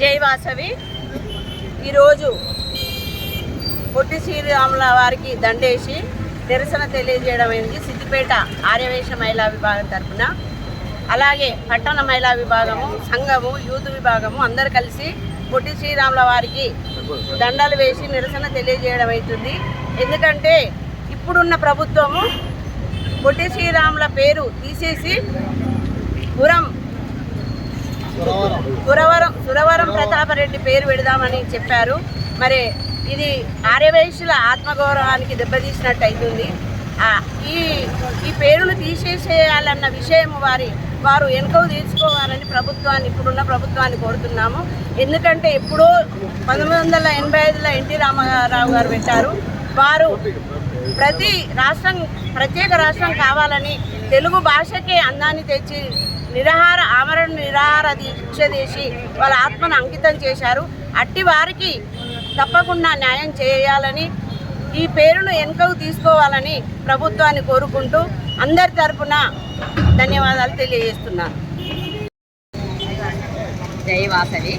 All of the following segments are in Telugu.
జై వాసవి. ఈరోజు పొట్టి శ్రీరాముల వారికి దండేసి నిరసన తెలియజేయడం అయింది సిద్దిపేట ఆర్యవేశ మహిళా విభాగం తరఫున అలాగే పట్టణ మహిళా విభాగము సంఘము యూత్ విభాగము అందరు కలిసి పొట్టి శ్రీరాముల వారికి దండలు వేసి నిరసన తెలియజేయడం అవుతుంది. ఎందుకంటే ఇప్పుడున్న ప్రభుత్వము పొట్టి శ్రీరాముల పేరు తీసేసి పురం సురవరం సురవరం ప్రతాపరెడ్డి పేరు పెడదామని చెప్పారు. మరి ఇది ఆర్యవైశ్యుల ఆత్మగౌరవానికి దెబ్బతీసినట్టు అవుతుంది ఈ ఈ పేరును తీసేసేయాలన్న విషయం వారి వారు వెనుకవు తీసుకోవాలని ప్రభుత్వాన్ని ఇప్పుడున్న ప్రభుత్వాన్ని కోరుతున్నాము. ఎందుకంటే ఎప్పుడో పంతొమ్మిది వందల ఎనభై ఐదులో ఎన్టీ రామారావు గారు పెట్టారు. వారు ప్రతి రాష్ట్రం ప్రత్యేక రాష్ట్రం కావాలని తెలుగు భాషకే అందాన్ని తెచ్చి నిరాహార ఆమరణ నిరాహార దీక్ష చేసి వాళ్ళ ఆత్మను అంకితం చేశారు. అట్టి వారికి తప్పకుండా న్యాయం చేయాలని ఈ పేరును వెనుకకు తీసుకోవాలని ప్రభుత్వాన్ని కోరుకుంటూ అందరి తరపున ధన్యవాదాలు తెలియజేస్తున్నాను. జై వాసవి.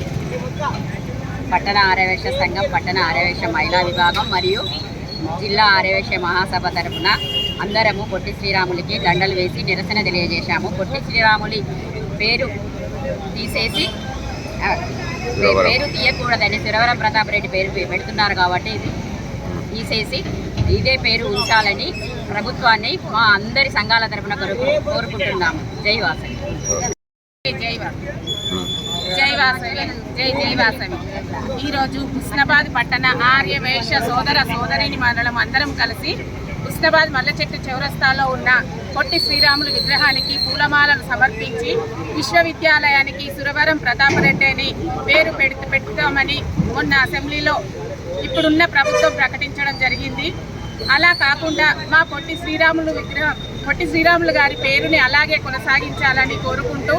పట్టణ ఆర్యవేశ సంఘం పట్టణ ఆర్యవేశ మహిళా విభాగం మరియు జిల్లా ఆర్యవేశ మహాసభ తరపున అందరము పొట్టి శ్రీరాములకి దండలు వేసి నిరసన తెలియజేశాము. పొట్టి శ్రీరాములి పేరు తీసేసి పేరు తీయకూడదని సురవరం ప్రతాప్ రెడ్డి పేరు పెడుతున్నారు కాబట్టి తీసేసి ఇదే పేరు ఉంచాలని ప్రభుత్వాన్ని మా అందరి సంఘాల తరపున కోరుకు కోరుకుంటున్నాము. జై వాసవి. జై వాసవి. జై జై వాసవి. ఈరోజు హుస్నాబాద్ పట్టణ ఆర్య వైశ్య సోదర సోదరిని మండలం అందరం కలిసి హుస్నాబాద్ మల్లె చెట్టు చౌరస్తాలో ఉన్న పొట్టి శ్రీరాములు విగ్రహానికి పూలమాలను సమర్పించి విశ్వవిద్యాలయానికి సురవరం ప్రతాపరెడ్డిని పేరు పెడుతూ పెడతామని మొన్న అసెంబ్లీలో ఇప్పుడున్న ప్రభుత్వం ప్రకటించడం జరిగింది. అలా కాకుండా మా పొట్టి శ్రీరాములు విగ్రహం పొట్టి శ్రీరాములు గారి పేరుని అలాగే కొనసాగించాలని కోరుకుంటూ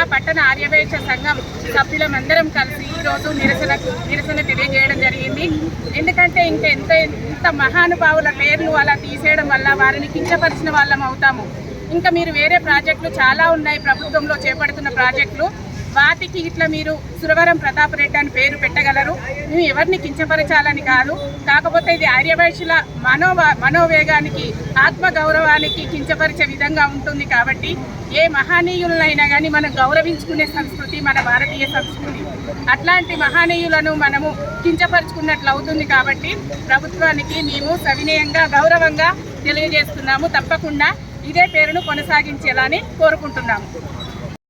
మా పట్టణ ఆర్యవేక్ష సంఘం సభ్యులమందరం కలిసి ఈరోజు నిరసన నిరసన తెలియజేయడం జరిగింది. ఎందుకంటే ఇంకా ఎంత ఎంత మహానుభావుల పేర్లు అలా తీసేయడం వల్ల వారిని కించపరిచిన వాళ్ళం అవుతాము. ఇంకా మీరు వేరే ప్రాజెక్టులు చాలా ఉన్నాయి. ప్రభుత్వంలో చేపడుతున్న ప్రాజెక్టులు. వాటికి ఇట్లా మీరు సురవరం ప్రతాప్ రెడ్డి అని పేరు పెట్టగలరు? మేము ఎవరిని కించపరచాలని కాదు. కాకపోతే ఇది ఆర్యవైశ్యుల మనోవ మనోవేగానికి ఆత్మ గౌరవానికి కించపరిచే విధంగా ఉంటుంది కాబట్టి ఏ మహనీయులనైనా కానీ మనం గౌరవించుకునే సంస్కృతి మన భారతీయ సంస్కృతి. అట్లాంటి మహనీయులను మనము కించపరుచుకున్నట్లు అవుతుంది కాబట్టి ప్రభుత్వానికి మేము సవినయంగా గౌరవంగా తెలియజేస్తున్నాము తప్పకుండా. ఇదే పేరును కొనసాగించేలా అని కోరుకుంటున్నాము.